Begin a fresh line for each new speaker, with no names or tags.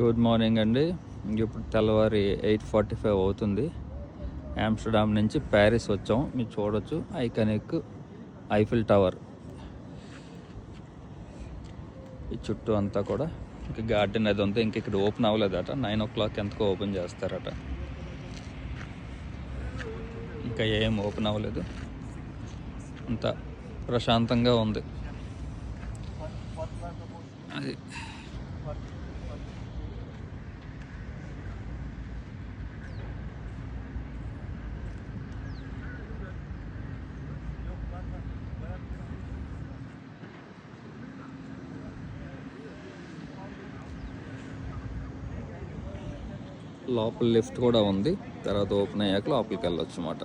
Good morning అండి. ఇప్పుడు తెల్లవారి ఎయిట్ ఫార్టీ ఫైవ్ అవుతుంది. ఆమ్స్టర్డామ్ నుంచి ప్యారిస్ వచ్చాం. మీరు చూడొచ్చు. Iconic Eiffel tower. ఈ చుట్టూ అంతా కూడా ఇంకా గార్డెన్ అది ఉంటే ఇంక ఇక్కడ ఓపెన్ అవ్వలేదట. నైన్ ఓ క్లాక్ ఎంతకో ఓపెన్ చేస్తారట. ఇంకా ఏం ఓపెన్ అవ్వలేదు. అంత ప్రశాంతంగా ఉంది. అది లోపల లిఫ్ట్ కూడా ఉంది. తర్వాత ఓపెన్ అయ్యాక లోపలికి వెళ్ళొచ్చు అన్నమాట.